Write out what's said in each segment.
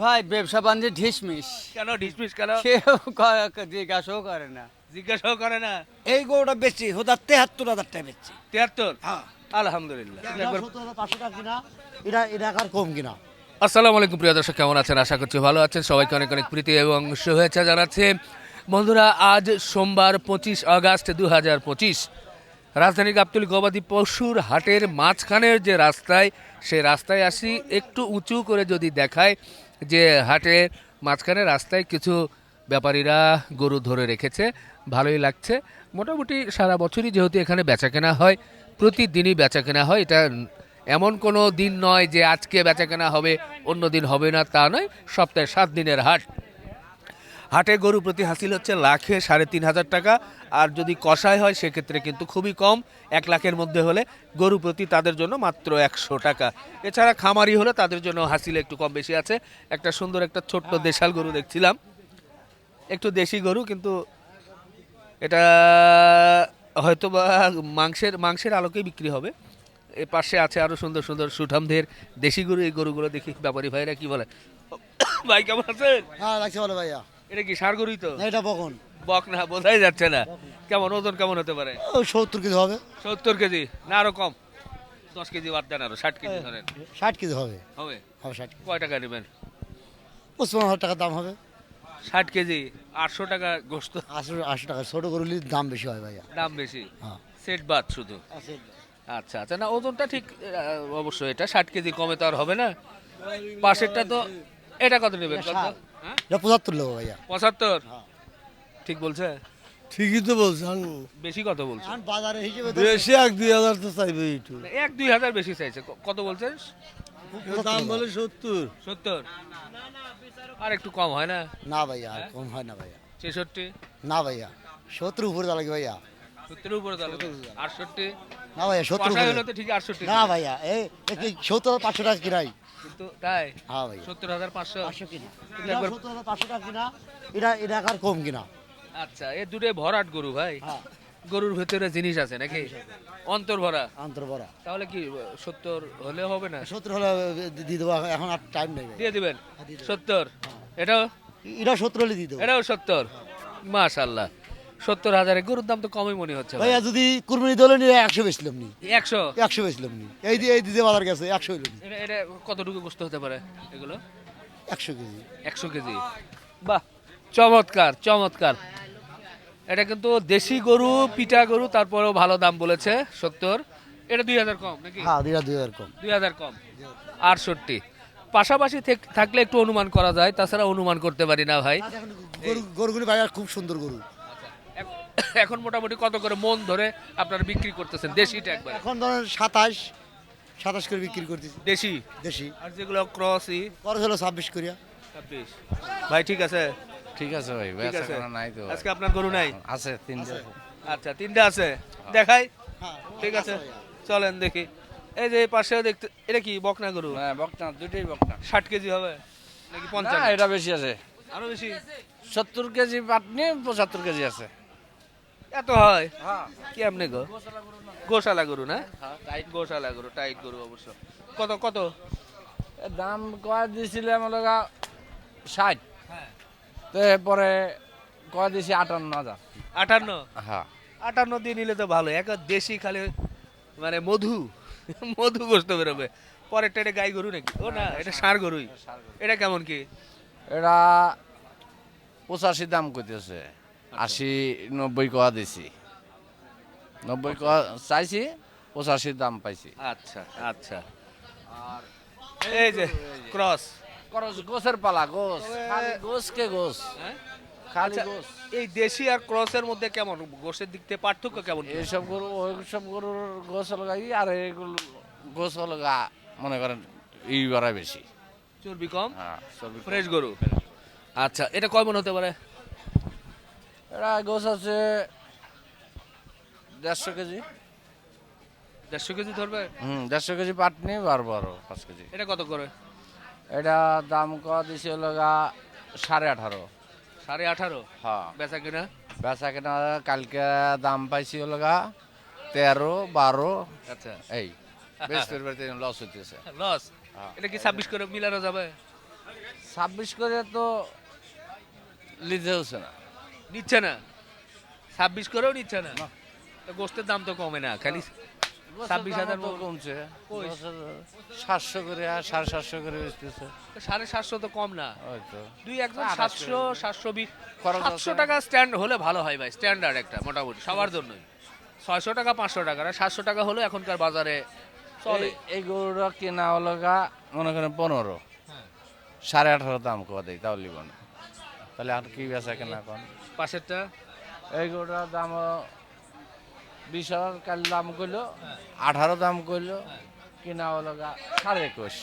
ভাই ব্যবসা বাণিজ্য ঢিসমিস। কেন ডিসমিস কেন? কেউ ক- জিজ্ঞাসাও করে না। জিজ্ঞাসাও করে না? এই গরুটা বেচছি হোদার তেহাত্তর হাজার টাকা বেচছি। তিয়াত্তর হ্যাঁ। আলহামদুলিল্লাহ। একবার পাঁচশো টাকা কিনা এটা এটা আর কম কিনা। আসসালামু আলাইকুম প্রিয় দর্শক কেমন আছেন? আশা করছি ভালো আছেন। সবাইকে অনেক অনেক প্রীতি এবং শুভেচ্ছা জানাচ্ছে। বন্ধুরা আজ সোমবার পঁচিশ আগস্ট দু হাজার পঁচিশ। রাজধানী গাবতলী গবাদি পশুর হাটের মাঝখানের যে রাস্তায় সে রাস্তায় আসি একটু উঁচু করে যদি দেখায় যে হাটে মাঝখানে রাস্তায় কিছু ব্যাপারীরা গরু ধরে রেখেছে, ভালোই লাগছে। মোটামুটি সারা বছরই যেহেতু এখানে বেচাকেনা হয়, প্রতিদিনই বেচাকেনা হয়, এটা এমন কোনো দিন নয় যে আজকে বেচাকেনা হবে, অন্য দিন হবে না, তা নয়। সপ্তাহে সাত দিনের হাট। হাটে গরু প্রতি হাসিল হচ্ছে লাখে সাড়ে তিন হাজার টাকা। আর যদি কষাই হয়, সেক্ষেত্রে কিন্তু খুবই কম, এক লাখের মধ্যে হলে গরু প্রতি তাদের জন্য মাত্র একশো টাকা। এছাড়া খামারি হলে তাদের জন্য হাসিল একটু কম বেশি আছে। একটা সুন্দর একটা ছোট্ট দেশাল গরু দেখছিলাম। একটু দেশি গরু, কিন্তু এটা হয়তো বা মাংসের মাংসের আলোকেই বিক্রি হবে। এ পাশে আছে আরও সুন্দর সুন্দর সুঠামদের দেশি গরু। এই গরুগুলো দেখি ব্যাপারী ভাইরা কি বলে। ভাই, কেমন আছেন? হ্যাঁ লাগছে বলো ভাইয়া। এটা কি সার গরুই তো? এটা বকন। বক না বোঝাই যাচ্ছে না। কেমন ওজন কেমন হতে পারে? সত্তর কেজি হবে। সত্তর কেজি না আরও কম। দশ কেজি বাদ দেন আরও ষাট কেজি ধরেন। ষাট কেজি হবে। হবে? হবে ষাট কয় টাকা নেবেন? পঁচপান্ন হাজার টাকা দাম হবে। ষাট কেজি আটশো টাকা গোস্ত আশি আশি টাকা ছোট গরুলির দাম বেশি হয় ভাইয়া। দাম বেশি? হ্যাঁ। সেট বাদ শুধু? আচ্ছা আচ্ছা না ওজনটা ঠিক অবশ্যই এটা ষাট কেজি কমে তো আর হবে না। পাশেরটা তো এটা কত নেবেন? হ্যাঁ? এটা পঁচাত্তর লোক ভাইয়া। পঁচাত্তর? হ্যাঁ। ঠিক বলছে? ঠিকই তো বলছেন বেশি কত বলছে? বাজারে হিসেবে বেশি এক দুই হাজার তো চাইবে একটু। এক দুই হাজার বেশি চাইছে। কত বলছেন? দাম বলে সত্তর। সত্তর? আর একটু কম হয় না? না ভাইয়া আর কম হয় না ভাইয়া। ছেষট্টি? না ভাইয়া সত্তর উপরে দা লাগে ভাইয়া? সত্তরের উপরে তাহলে আটষট্টি? না ভাইয়া সত্তর উপরে। হলে তো ঠিক আটষট্টি। না ভাইয়া এই সত্তর পাঁচশো টাকা কিনাই কিন্তু তাই হ্যাঁ ভাইয়া সত্তর হাজার পাঁচশো। পাঁচশো কিনা। কিন্তু সত্তর হাজার পাঁচশো টাকা কিনা এটা এটা আর কম কিনা। আচ্ছা এ দুটোই ভরাট গরু ভাই। হ্যাঁ। গরুর ভেতরে জিনিস আছে নাকি? অন্তর ভরা। আন্তর বড়া তাহলে কি সত্তর হলে হবে না? সত্তর হলে দিয়ে দেবো এখন আর টাইম নেই দিয়ে দিবেন? হ্যাঁ। সত্তর? এটাও? এটা সত্তর হলে দিয়ে দেবো। এটাও সত্তর? মাশাল্লাহ সত্তর হাজারে গরুর দাম তো কমই মনে হচ্ছে ভাইয়া যদি কুরবানি দলে নিয়ে একশো বেচলাম নি একশো? একশো বেচলাম নি এই দিয়ে এই দিতে বাজার গেছে একশো হইল এটা এটা কতটুকু গোস্ত হতে পারে এগুলো? একশো কেজি। একশো কেজি। বাহ চমৎকার চমৎকার। এটা কিন্তু দেশি গরু পিটা গরু তারপরেও ভালো দাম বলেছে সত্তর। এটা দুই হাজার কম নাকি? হ্যাঁ দুই এরকম দুই হাজার কম। আটষট্টি। পাশাপাশি থাকলে একটু অনুমান করা যায় তাছাড়া অনুমান করতে পারি না ভাই। গরু গরুগুলি ভাইয়া খুব সুন্দর গরু। এখন মোটামুটি কত করে মন ধরে আপনারা বিক্রি করতেছেন? দেশিটা একবার। এখন ধরেন সাতাশ সাতাশ করে বিক্রি করতেছি। দেশি? দেশি। আর যেগুলো ক্রসই খরচ হলো ছাব্বিশ করিয়া। ছাব্বিশ। ভাই ঠিক আছে? ঠিক আছে ভাই ঠিক আছে। নাই তো আজকে আপনার গরু নাই? আছে তিনটে। আচ্ছা তিনটা আছে? দেখাই। হ্যাঁ। ঠিক আছে। চলেন দেখি। এই যে পাশে দেখতে এটা কি বকনা গরু? হ্যাঁ বকনা দুটোই বকনা। ষাট কেজি হবে? নাকি পঞ্চাশ? এটা বেশি আছে। আরও বেশি? সত্তর কেজি পাটনি পঁচাত্তর কেজি আছে। এত হয়। হ্যাঁ। কি আপনি গো? গোশালা গরু না। টাইট গোশালা গরু টাইট গরু অবশ্য। কত কত? দাম কয়া দিয়েছিলাম লগা ষাট। তো পরে কয়া দিয়েছি আটান্ন হাজার। আটান্ন? হ্যাঁ। আটান্ন দিয়ে নিলে তো ভালো। এক দেশি খালি মানে মধু। মধু গোস্ত বেরোবে। পরেরটা এটা গাই গরু নাকি? ও না এটা ষাঁড় গরুই। এটা কেমন কি? এটা পঁচাশি দাম করতেছে আশি নব্বই কয়া দিছি। নব্বই কয়া চাইছি পঁচাশি দাম পাইছি। আচ্ছা আচ্ছা। এই যে ক্রস। খরচ গোসের পালা গোস। খালি গোস কে গোস? হ্যাঁ? খালি আচ্ছা, গোস। এই দেশি আর ক্রসের মধ্যে কেমন? গোসের দিক থেকে পার্থক্য কেমন? এইসব গরু ওইসব গরুর গোস লাগাই আর এগুলো গোস লগা মনে করেন ই বেশি। চর্বি কম? হ্যাঁ চর্বি ফ্রেশ গরু। আচ্ছা এটা কয় মন হতে পারে? এটা গোস আছে দেড়শো কেজি। দেড়শো কেজি ধরবে? হুম দেড়শো কেজি পাটনি বারো বারো পাঁচ কেজি। এটা কত করে? এটা দাম ক দিছে লগা সাড়ে আঠারো। সাড়ে আঠারো? হ্যাঁ। বেচা কিনা? বেচা কেনা কালকে দাম পাইছি লগা তেরো বারো। আচ্ছা। এই বাড়িতে লস হইতেছে। লস? হ্যাঁ। এটা কি ছাব্বিশ করে মিলানো যাবে? ছাব্বিশ করে তো লিতে হচ্ছে না। নিচ্ছে না। ছাব্বিশ করেও নিচ্ছে না। তো গোষ্ঠের দাম তো কমে না খালি ছাব্বিশ হাজার কমছে। সাতশো করে আর সাড়ে সাতশো করে বেচতেছে। সাড়ে সাতশো তো কম না। দুই একজন সাতশো সাতশো বিশ সাতশো টাকা স্ট্যান্ড হলে ভালো হয় ভাই স্ট্যান্ডার্ড একটা মোটামুটি সবার জন্যই। ছয়শো টাকা পাঁচশো টাকা আর সাতশো টাকা হলে এখনকার বাজারে চলে। এই- গরুটা কেনা হলো গা মনে করেন পনেরো। সাড়ে আঠারো দাম কত দেয় তাও লিব না। তাহলে আর কি বেচা কেনা এখন? পাশেরটা? এই গরুটার দাম বিশ হাজার কাল দাম করল আঠারো দাম করল কিনা হলো সাড়ে একুশ।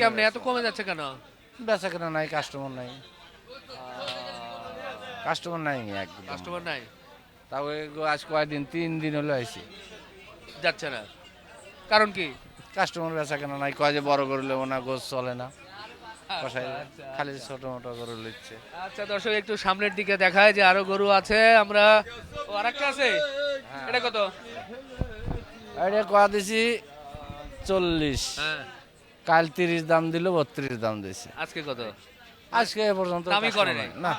কেমনে এত কমে যাচ্ছে কেন? বেচা কেনা নাই কাস্টমার নাই। কাস্টমার নাই একদম। কাস্টমার নাই? তাও আজ কয়েকদিন তিন দিন হলো আইছি। যাচ্ছে না। কারণ কি? কাস্টমার বেচা কেনা নাই কয় যে বড় গরু লেবো না গোছ চলে না। কষাই আচ্ছা, খালি ছোট মোটো গরু লিচ্ছে আচ্ছা দর্শক একটু সামনের দিকে দেখায় যে আরও গরু আছে। আমরা ও আরেকটা আছে? এটা কত? এটা কয়া দিছি চল্লিশ। হ্যাঁ। কাল তিরিশ দাম দিল বত্রিশ দাম দিছে। আজকে কত? আজকে এ পর্যন্ত দামই করে নাই। না।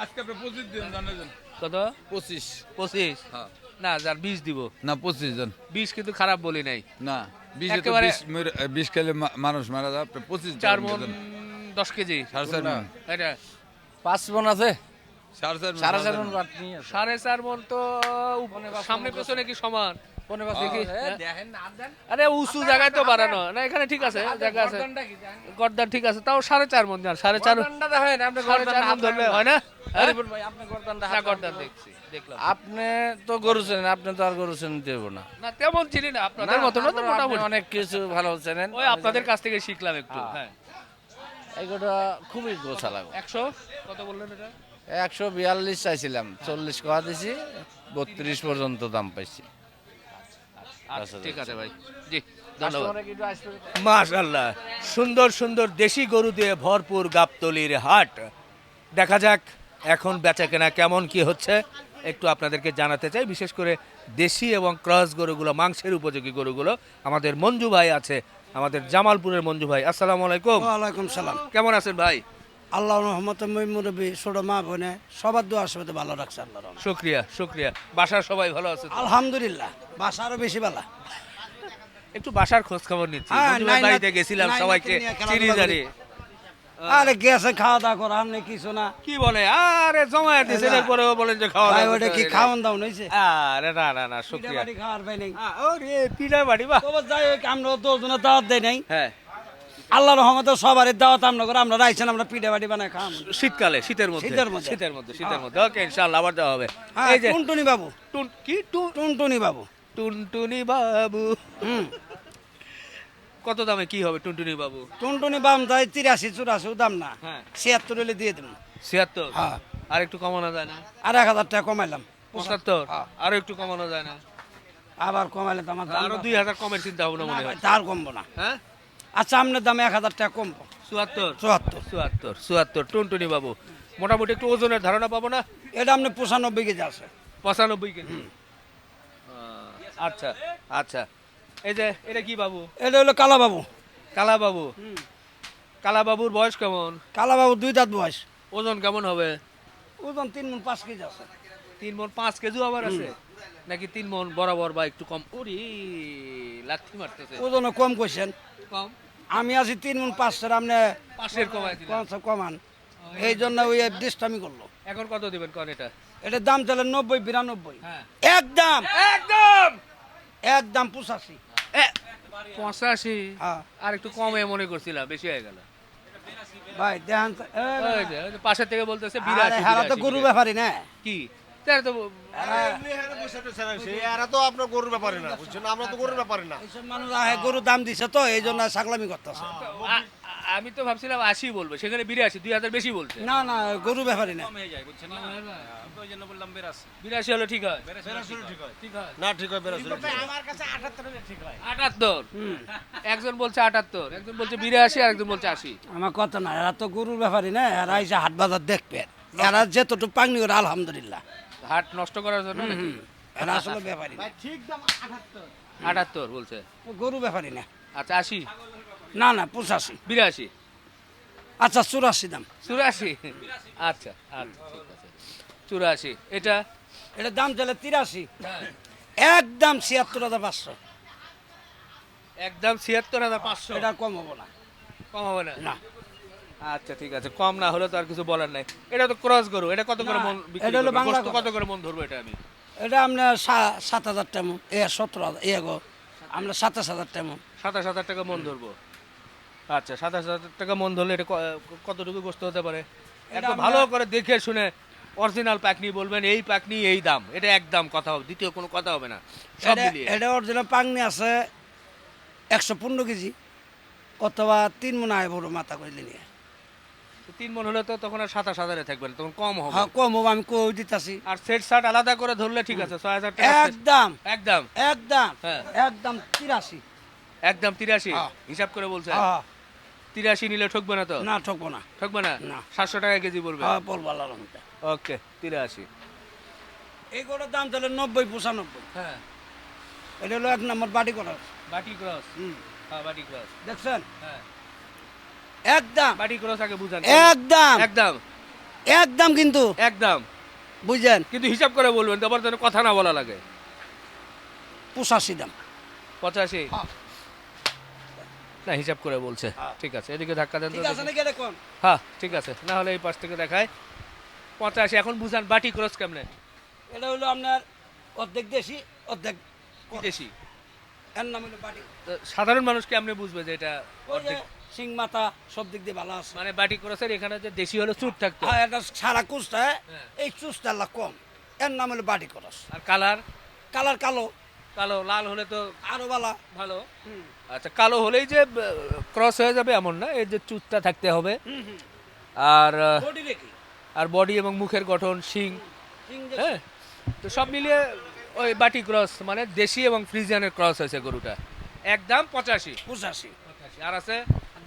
কত? পঁচিশ। পঁচিশ? না যার বিশ দিব। না পঁচিশ জন। বিশ কিন্তু খারাপ বলি নাই। না বিশে খেলে মানুষ মারা আপনি পঁচিশ চার মন দেন। দশ কেজি। সাড়ে চার মন। এটা পাঁচ মন আছে। সাড়ে চার মন, সাড়ে চার তো সামনে পেছনে কি সমান? হ্যাঁ। দেখেন না, আর দেন। আরে উঁচু জায়গায় তো বাড়ানো। না এখানে ঠিক আছে জায়গা আছে। গর্দনটা কি জানেন? গর্দান ঠিক আছে তাও সাড়ে চার মন যান সাড়ে চার গর্দনটা দেখেন, আপনি সাড়ে চার মন ধরলে হয় না? ভাই, আপনি তো গরু চেনেন আপনি তো আর গরু চেনেন দেবো না। না তেমন চিনি না আপনাদের মতো না তো মোটামুটি। অনেক কিছু ভালো চেনেন। ওই আপনাদের কাছ থেকে শিখলাম একটু হ্যাঁ। এগুলো খুবই গোছা লাগবে একশো? কত বললেন এটা? একশো বিয়াল্লিশ চাইছিলাম চল্লিশ কথা দিছি বত্রিশ পর্যন্ত দাম পাইছি। আচ্ছা ঠিক আছে ভাই। জি? মাশাল্লাহ সুন্দর সুন্দর দেশি গরু দিয়ে ভরপুর গাবতলির হাট। দেখা যাক এখন বেচা কেনা কেমন কি হচ্ছে। একটু আপনাদেরকে জানাতে চাই বিশেষ করে দেশি এবং ক্রস গরুগুলো মাংসের উপযোগী গরুগুলো। আমাদের মঞ্জু ভাই আছে আমাদের জামালপুরের মঞ্জু ভাই। আসসালাম আলাইকুম। ওয়ালাইকুম সালাম। কেমন আছেন ভাই? আল্লাহ রহমত মুরব্বী ছোট মা বোনে সবার দোয়া আসবে ভালো রাখছে আল্লাহ শুক্রিয়া শুক্রিয়া। বাসার সবাই ভালো আছে আলহামদুলিল্লাহ বাসা আরও বেশি ভালো। একটু বাসার খোঁজ খবর নিচ্ছি। হ্যাঁ, বাড়িতে গেছিলাম সবাইকে চিনি জানি। আরে গেছে খাওয়া দাওয়া করা নেই কিছু না। কি বলে? আরে জমায়েত দিয়েছে না। এরপরেও বলেন যে খাওয়া ভাই দাওয়া ওটা কি হয়। খাওয়ান দাও নইছে আরে না না না শুক্রিয়া। বাড়ি খাওয়ার পাই নাই। ওরে পিঠা বাড়ি বাহ তবে যাই হোক আমরা তো জন্য দাওয়াত দেই নাই। হ্যাঁ। আল্লাহ রহমত সবারই দাওয়াত আমরা করে আমরা রাইছেন আমরা পিঠা বাড়ি বানাই খাওয়াম। শীতকালে শীতের মধ্যে। শীতের মধ্যে। শীতের মধ্যে শীতের মধ্যে। ওকে ইনশাআল্লাহ আবার যাওয়া হবে। হ্যাঁ এই যে টুনটুনি বাবু। টুন কি? টুন টুনটুনি বাবু। টুনটুনি বাবু। হুম। কত দামে কি হবে টুনটুনি বাবু? টুনটুনি বাম যাই তিরাশি চুরাশি দাম না। হ্যাঁ। ছিয়াত্তর হলে দিয়ে দেবো। ছিয়াত্তর? হ্যাঁ। আর একটু কমানো যায় না? আর এক হাজার টাকা কমাইলাম। পঁচাত্তর? হ্যাঁ। আরও একটু কমানো যায় না? আবার কমাইলে তো আমার আরও। দুই হাজার কমের চিন্তা ভাবনা না মনে হয়। তার কমবো না। হ্যাঁ? আচ্ছা আপনার দামে এক হাজার টাকা কমবো। চুয়াত্তর? চুয়াত্তর। চুয়াত্তর চুয়াত্তর। টুনটুনি বাবু মোটামুটি একটু ওজনের ধারণা পাবো না? এটা আপনি পঁচানব্বই কেজি আছে। পঁচানব্বই কেজি? আচ্ছা আচ্ছা। এই যে এটা কি বাবু? এটা হলো কালা বাবু কালা বাবু কালা বাবুর বয়স কেমন? কালা বাবু দুই দাঁত বয়স। ওজন কেমন হবে? ওজন তিন মন পাঁচ কেজি আছে। তিন মন পাঁচ কেজি আবার আছে? নাকি তিন মন বরাবর বা একটু কম? ওরে লাথি মারতেছে। ওজনও কম আমি আছি তিন মন পাঁচশোর আপনি কমাই কমান। এই জন্য ওই ডিস্টামি করল। এখন কত দিবেন কন এটা? এটার দাম চলে নব্বই বিরানব্বই। হ্যাঁ। একদম! একদম একদম পঁচাশি। পঁচাশি। হ্যাঁ আর একটু কমে মনে করছিলাম বেশি হয়ে গেল। ভাই দেখান পাশের থেকে বলতেছে আরে বিরাশি হারা তো গরু ব্যাপারই না। কি? তার তো এরা তো আপনার গরুর ব্যাপারে না বুঝছেন? আমরা তো গরুর ব্যাপারে না। মানুষ আহে দাম দিছে তো এই জন্য সাকলামি করতেছে। আ- আমি তো ভাবছিলাম আশি বলব সেখানে বিরাশি দুই হাজার বেশি বলছে। না না গরু ব্যাপারই না। বিরাশি। হলো ঠিক হয়। না ঠিক হয় আটাত্তর একজন বলছে আটাত্তর একজন বলছে বিরাশি আর একজন বলছে আশি। আমার কথা না এরা তো গরুর ব্যাপারই না এরা এসে হাট বাজার দেখবে। এরা যেতটুকু পাকনি করে আলহামদুলিল্লাহ। হাট নষ্ট করার জন্য এরা আসলে ব্যাপারই না। আটাত্তর। বলছে। গরু ব্যাপারই না। আচ্ছা আশি। না না পঁচাশি। বিরাশি। আচ্ছা চুরাশি দাম। চুরাশি? আচ্ছা আচ্ছা ঠিক আছে। চুরাশি। এটা? এটা দাম চলে তিরাশি। একদম ছিয়াত্তর হাজার পাঁচশো। একদম ছিয়াত্তর হাজার পাঁচশো? এটা কম হব না। কম হবে না? না। আচ্ছা ঠিক আছে। কম না হলে তো আর কিছু বলার নাই। এটা তো ক্রস গরু। এটা কত করে মন এটা হলো? বাংলা কত করে মন ধরবো এটা আমি? এটা সা- সাত হাজার তেমন এ সতেরো হাজার এ গো। আমরা সাতাশ হাজার তেমন সাতাশ হাজার টাকা মন ধরবো? আচ্ছা সাতাশ হাজার টাকা মন ধরলে এটা কতটুকু গোস্ত হতে পারে? একটু ভালো করে দেখে শুনে অরিজিনাল পাকনি বলবেন এই পাকনি এই দাম এটা একদম কথা হবে দ্বিতীয় কোনো কথা হবে না সব এটা- মিলিয়ে। এটা অরিজিনাল পাংনি আছে একশো পনেরো কেজি অথবা তিন মনে হয় বড় মাথা করে নিয়ে। তিন মন হলে তো তখন আর সাতাশ হাজারে থাকবে না তখন কম হবে। হ্যাঁ কম হব আমি কই দিতাছি। আর সেট শার্ট আলাদা করে ধরলে ঠিক আছে ছয় হাজার টাকা একদম। একদম। একদম। হ্যাঁ। একদম তিরাশি। একদম তিরাশি হ্যাঁ। হিসাব করে বলছে। তিরাশি নিলে ঠকবে না তো? না ঠকবো না। ঠকবে না? না। সাতশো টাকা কেজি পড়বে? হ্যাঁ বলব আল্লাহ রহমতে। ওকে তিরাশি। এই গোটার দাম তাহলে নব্বই পঁচানব্বই। হ্যাঁ। এটা হলো এক নম্বর বাটি করার বাটি ক্রস? হুম। হ্যাঁ বাটি ক্রস। দেখছেন? হ্যাঁ। একদম বাটি ক্রস আগে বুঝান। একদম একদম একদম কিন্তু। একদম বুঝছেন কিন্তু হিসাব করে বলবেন তো আবার যেন কথা না বলা লাগে। পঁচাশি দাম। পঁচাশি? হ্যাঁ। না হিসাব করে বলছে। ঠিক আছে এদিকে ধাক্কা দেন হ্যাঁ ঠিক আছে না হলে এই পাশ থেকে দেখায়। পঁচাশি এখন বুঝান বাটি ক্রস কেমনে? এটা হলো আপনার অর্ধেক দেশি অর্ধেক বিদেশি। এর নাম হলো বাটি। সাধারণ মানুষ কেমনে বুঝবে যে এটা অর্ধেক? সিং মাথা সব দিক দিয়ে ভালো আছে। মানে বাটি ক্রসের এখানে যে দেশি হলো চুট থাকতো। হ্যাঁ এটা সারা কুচটা হ্যাঁ। এই চুচটা আল্লাহ কম। এর নাম হলো বাটি করস আর কালার? কালার কালো কালো লাল হলে তো আরও বালা ভালো। আচ্ছা কালো হলেই যে ক্রস হয়ে যাবে এমন না এই যে চুটটা থাকতে হবে। আর বডি আর বডি এবং মুখের গঠন শিং। হ্যাঁ তো সব মিলিয়ে ওই বাটি ক্রস মানে দেশি এবং ফ্রিজিয়ানের ক্রস হয়েছে গরুটা। একদম পঁচাশি। পঁচাশি। আর আছে?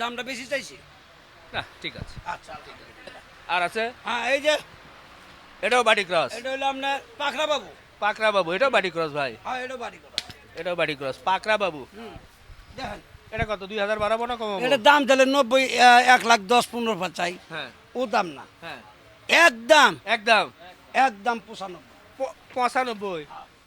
দামটা বেশি চাইছি। না ঠিক আছে। আচ্ছা ঠিক আছে। আর আছে? হ্যাঁ এই যে এটাও বাটি ক্রস এটা হলো আপনার পাখরা বাবু পাকরা বাবু এটাও বাটি ক্রস ভাই। হ্যাঁ এটা বাটি করস। এটাও বাটি ক্রস পাকরা বাবু দেখেন। এটা কত দুই হাজার বাড়াবো না কমাবো? এটার দাম তাহলে নব্বই এক লাখ দশ পনেরো পা চাই। হ্যাঁ। ও দাম না। হ্যাঁ। একদম। একদম একদম পঁচানব্বই। পঁচানব্বই।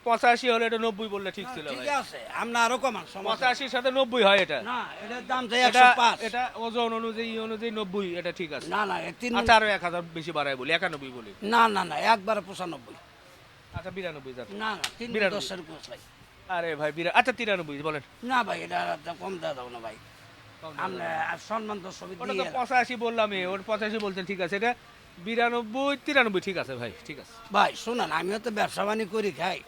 পঁচাশি হলে এটা নব্বই বললে ঠিক ছিল ঠিক আছে আমরা আরও কমান। পঁচাশির সাথে নব্বই হয় এটা। না এটার দাম চাই এটা একশো পাঁচ। এটা ওজন অনুযায়ী অনুযায়ী নব্বই এটা ঠিক আছে। না না তিন আচ্ছা আরও এক হাজার বেশি বাড়ায় বলি একানব্বই বলি। না না না একবারে পঁচানব্বই। আচ্ছা বিরানব্বই যান না না তিন। দশের পোষাই আরে ভাই বিরা আচ্ছা তিরানব্বই বলেন। না ভাই এটা কম দেওয়া যাব না ভাই। আমরা সম্মান তো ছবি ওটা তো পঁচাশি বললামই ওর পঁচাশি বলছেন ঠিক আছে। এটা বিরানব্বই তিরানব্বই ঠিক আছে ভাই ঠিক আছে। ভাই শোনান আমিও তো ব্যবসা বাণী করি খাই।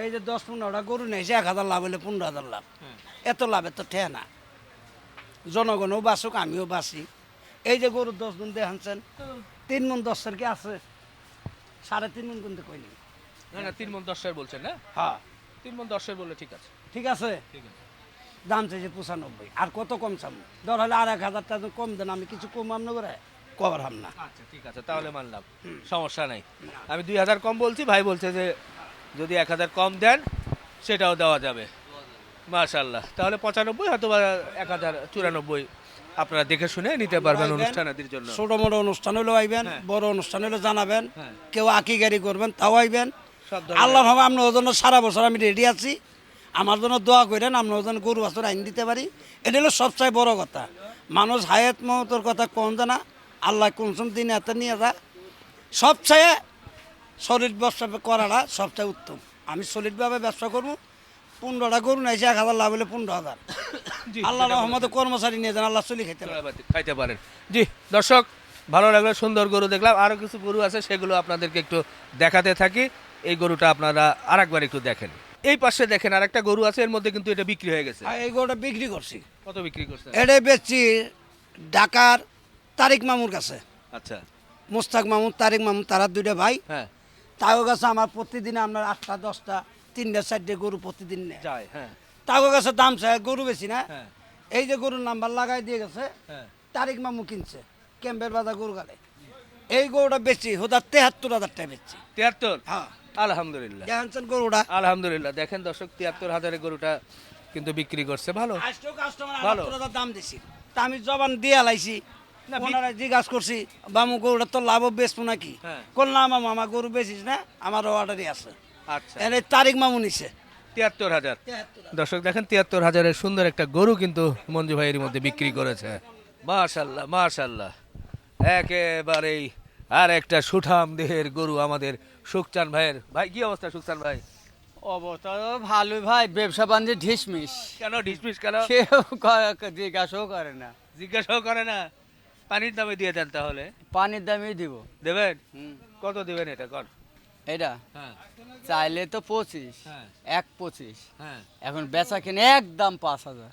এই যে দশ পনেরোটা গরু নিয়েছে এক হাজার লাভ হলে পনেরো হাজার লাভ। এত লাভে তো ঠে না। জনগণও বাঁচুক আমিও বাঁচি। এই যে গরু দশ গুণ দেখাচ্ছেন তিন মন দশের কি আছে? সাড়ে তিন মন কিন্তু কইনি। না না তিন মন দশের বলছেন না? হ্যাঁ। তিন মন দশের বললে ঠিক আছে। ঠিক আছে? ঠিক আছে। দাম চাইছে পঁচানব্বই। আর কত কম চাম ধর হলে আর এক হাজার টাকা কম দেন আমি কিছু কম আমনে করে কভার হাম না। আচ্ছা ঠিক আছে তাহলে মানলাম। সমস্যা নাই। আমি দুই হাজার কম বলছি ভাই বলছে যে যদি এক হাজার কম দেন সেটাও দেওয়া যাবে। মাশাল্লাহ তাহলে পঁচানব্বই হয়তো বা এক হাজার চুরানব্বই আপনারা দেখে শুনে নিতে পারবেন। অনুষ্ঠানাদির জন্য। ছোট মোটো অনুষ্ঠান হলেও আইবেন হ্যাঁ। বড় অনুষ্ঠান হলেও জানাবেন হ্যাঁ। কেউ আঁকি গাড়ি করবেন তাও আইবেন। আল্লাহ হবে আপনার জন্য সারা বছর আমি রেডি আছি। আমার জন্য দোয়া করেন আপনার জন্য গরু বাছর আইন দিতে পারি। এটা হলো সবচেয়ে বড় কথা। মানুষ হায়াত মহতর কথা কম জানা? আল্লাহ কোন সম দিন এত নিয়ে যা। সবচেয়ে সলিড ব্যবসা করাটা সবচেয়ে উত্তম। আমি সলিডভাবে ব্যবসা করব পনেরোটা গরু নাইছে এক হাজার লাভ হলে পনেরো হাজার। জি, আল্লাহ রহমতে কর্মচারী নিয়ে যান আল্লাহ চলি খেতে চড়াইবাতি খাইতে পারেন। জি দর্শক ভালো লাগল সুন্দর গরু দেখলাম। আরও কিছু গরু আছে সেগুলো আপনাদেরকে একটু দেখাতে থাকি। এই গরুটা আপনারা আরেকবার একটু দেখেন। এই পাশে দেখেন আরেকটা গরু আছে এর মধ্যে কিন্তু এটা বিক্রি হয়ে গেছে। আর এই গরুটা বিক্রি করছি। কত বিক্রি করছে এটাই বেচছি ঢাকার তারিক মামুর কাছে। আচ্ছা। মুস্তাক মামুন তারিক মামুন তারা দুইটা ভাই। হ্যাঁ। তাও কাছে আমার প্রতিদিন আপনার আটটা দশটা তিনটা চারটে গরু প্রতিদিন নেয়। যায় হ্যাঁ। তাও কাছে দাম চায় গরু বেশি না। হ্যাঁ। এই যে গরুর নাম্বার লাগাই দিয়ে গেছে হ্যাঁ। তারিক মামু কিনছে ক্যাম্পের বাজার গরু গালে। এই গরুটা বেচছি হোদার তেহাত্তর হাজার টাকা বেচছি তিয়াত্তর হ্যাঁ। আলহামদুলিল্লাহ। দেখেন গরুটা। আলহামদুলিল্লাহ। দেখেন দর্শক তিয়াত্তর হাজারের গরুটা কিন্তু বিক্রি করছে। ভালো? ভালো। দাম দিছি। তা আমি জবান দিয়ে লাইছি না, ওনারা জিজ্ঞাসা করছি বামু গরুটা তো লাভ বেচবো নাকি? হ্যাঁ। করলাম মামা গরু বেচিস না আমার অর্ডারই আছে। আচ্ছা। এর তারিখ মামু নিছে। তিয়াত্তর হাজার। দর্শক দেখেন তিয়াত্তর হাজারের সুন্দর একটা গরু কিন্তু মঞ্জু ভাইয়ের মধ্যে বিক্রি করেছে। মাশাল্লাহ মাশাল্লাহ একেবারেই আর একটা সুঠাম দেহের গরু আমাদের সুখচান ভাইয়ের। ভাই কি অবস্থা সুখচান ভাই? অবস্থা তো ভালোই ভাই ব্যবসা বাণিজ্য ঢিসমিস। কেন ডিসমিস কেন? কেউ জিজ্ঞাসাও করে না। জিজ্ঞাসাও করে না। পানির দামে দিয়ে দেন তাহলে। পানির দামই দিব। দেবেন? হুম। কত দেবেন এটা কর এটা? হ্যাঁ। চাইলে তো পঁচিশ হ্যাঁ। এক পঁচিশ। হ্যাঁ। এখন বেচা কিনে একদম পাঁচ হাজার।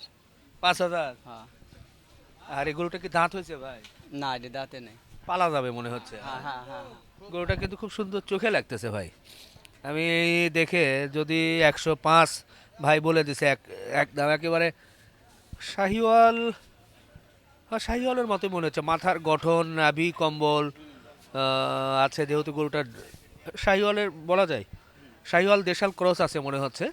পাঁচ হাজার? হ্যাঁ। আর এই গরুটা কি দাঁত হয়েছে ভাই? না এটা দাঁতে নেই। পালা যাবে মনে হচ্ছে। হ্যাঁ হ্যাঁ হ্যাঁ। গরুটা কিন্তু খুব সুন্দর চোখে লাগতেছে ভাই। আমি দেখে যদি একশো পাঁচ ভাই বলে দিছে এক একদম একেবারে শাহিওয়াল হ্যাঁ শাহিওয়ালের মতো মনে হচ্ছে। মাথার গঠন নাভি কম্বল আছে যেহেতু গরুটার শাহিওয়ালের বলা যায় শাহিওয়াল দেশাল ক্রস আছে মনে হচ্ছে।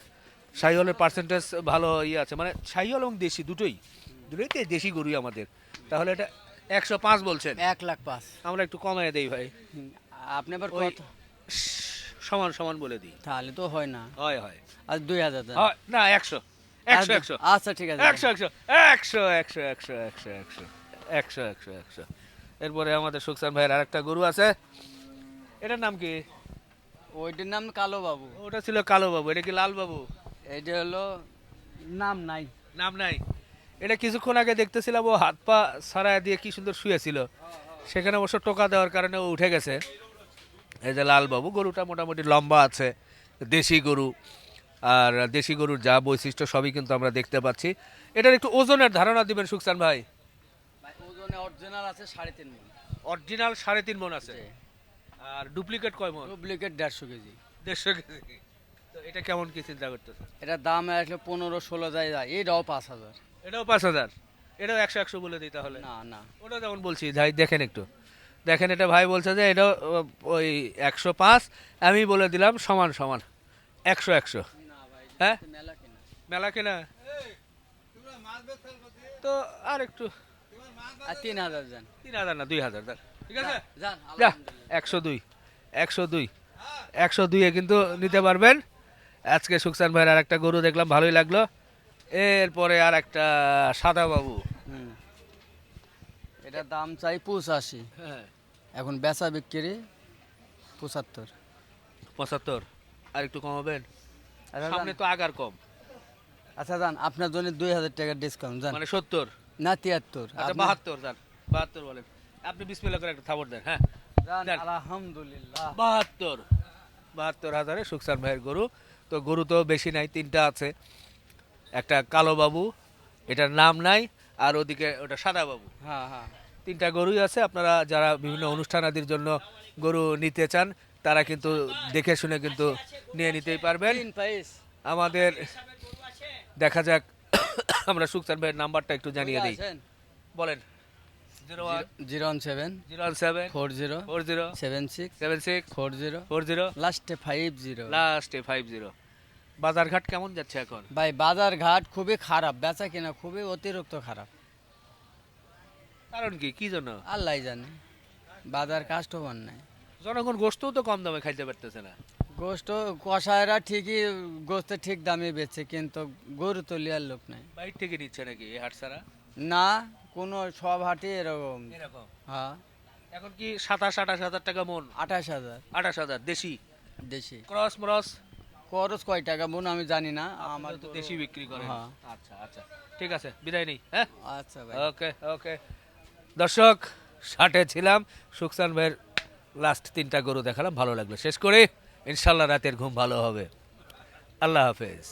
শাহিওয়ালের পার্সেন্টেজ ভালো ইয়ে আছে। মানে শাহিওয়াল এবং দেশি দুটোই দুটোই তো দেশি গরুই আমাদের। তাহলে এটা একশো পাঁচ বলছেন? এক লাখ পাঁচ। আমরা একটু কমায় দেই ভাই। আপনি আবার কত? সমান সমান বলে দিই। তাহলে তো হয় না। হয় হয়। আর দুই হাজার না একশো। একশো একশো। আচ্ছা ঠিক আছে। একশো একশো। একশো একশো একশো একশো একশো। একশো একশো একশো। এরপরে আমাদের সুখসান ভাইয়ের আরেকটা গরু আছে। এটার নাম কি? ওইটার নাম কালো বাবু ওটা ছিল কালো বাবু এটা কি লাল বাবু এইটা হলো নাম নাই। নাম নাই। এটা কিছুক্ষণ আগে দেখতেছিলাম ও হাত পা সারায় দিয়ে কি সুন্দর শুয়েছিল। সেখানে অবশ্য টোকা দেওয়ার কারণে ও উঠে গেছে। এই যে লাল বাবু গরুটা মোটামুটি লম্বা আছে দেশি গরু। আর দেশি গরুর যা বৈশিষ্ট্য সবই কিন্তু আমরা দেখতে পাচ্ছি। এটার একটু ওজনের ধারণা দিবেন সুকসান ভাই। ওজনে অরিজিনাল আছে সাড়ে তিন মন। অরিজিনাল সাড়ে তিন মন আছে। আর ডুপ্লিকেট কয় মন? ডুপ্লিকেট দেড়শো কেজি। দেড়শো কেজি। তো এটা কেমন কি চিন্তা করতেছে এটার দাম আসলে পনেরো ষোলো যায় যায় এটাও পাঁচ হাজার। এটাও পাঁচ হাজার? এটাও একশো একশো বলে দিই তাহলে? না না। ওটা যেমন বলছি ভাই দেখেন একটু। দেখেন এটা ভাই বলছে যে এটা ওই একশো পাঁচ আমি বলে দিলাম সমান সমান। একশো একশো। হ্যাঁ? মেলা কিনা। মেলা কেনা? তো আর একটু। আর তিন হাজার যান। তিন হাজার না দুই হাজার দেন। একশো দুই একশো দুই একশো দুইয়ে কিন্তু নিতে পারবেন। আজকে সুকসান ভাইয়ের আর একটা গরু দেখলাম ভালোই লাগল। এরপরে আর একটা সাদা বাবু। এটার দাম চাই পঁচাশি। হ্যাঁ। এখন বেচা বিক্রি পঁচাত্তর। পঁচাত্তর আর একটু কমাবেন আচ্ছা সামনে। তো আগার কম। আচ্ছা যান আপনার জন্য দুই হাজার টাকার ডিসকাউন্ট যান। মানে সত্তর? না তিয়াত্তর। আচ্ছা বাহাত্তর যান বাহাত্তর বলেন। আপনি বিসমিল্লা করে একটা থাপড় দেন হ্যাঁ। আলহামদুলিল্লাহ। বাহাত্তর বাহাত্তর হাজারে সুকসান ভাইয়ের গরু। তো গরু তো বেশি নাই তিনটা আছে। একটা কালো বাবু এটার নাম নাই আর ওদিকে ওটা সাদা বাবু। হ্যাঁ হ্যাঁ। তিনটা গরুই আছে আপনারা যারা বিভিন্ন অনুষ্ঠান আদির জন্য গরু নিতে চান তারা কিন্তু দেখে শুনে কিন্তু নিয়ে নিতেই পারবেন। আমাদের দেখা যাক আমরা সুকসান ভাইয়ের নাম্বারটা একটু জানিয়ে দিই। বলেন। Zero one zero one seven zero one seven four zero four zero seven six seven six four zero four zero. লাস্টে ফাইভ জিরো। লাস্টে ফাইভ জিরো। বাজারঘাট কেমন যাচ্ছে এখন? ভাই বাজার ঘাট খুবই খারাপ বেচা কিনা খুবই অতিরিক্ত খারাপ। কারণ কি? কি জন্য? আল্লাহ জানে। বাজার কাস্টমার নাই। জনগণ গোস্তও তো কম দামে খাইতে পারতেছে না। গোস্ত কষায়রা ঠিকই গোস্ত ঠিক দামে বেচছে কিন্তু গরু তো লিয়ার লোক নাই। বাইর থেকে নিচ্ছে নাকি হাট না কোনো সব হাটে এরকম। এরকম। হ্যাঁ। এখন কি সাতাশ আঠাশ হাজার টাকা মন? আঠাশ হাজার। আঠাশ হাজার দেশি? দেশি। ক্রস মরস? খরচ কয় টাকা বোন আমি জানি না। আমার তো দেশি বিক্রি করে হ্যাঁ। আচ্ছা আচ্ছা। ঠিক আছে বিদায় নেই হ্যাঁ? আচ্ছা ভাই। ওকে ওকে। দর্শক ষাটে ছিলাম। সুকসান ভাইয়ের লাস্ট তিনটা গরু দেখালাম। ভালো লাগল। শেষ করে ইনশাল্লাহ রাতের ঘুম ভালো হবে। আল্লাহ হাফেজ।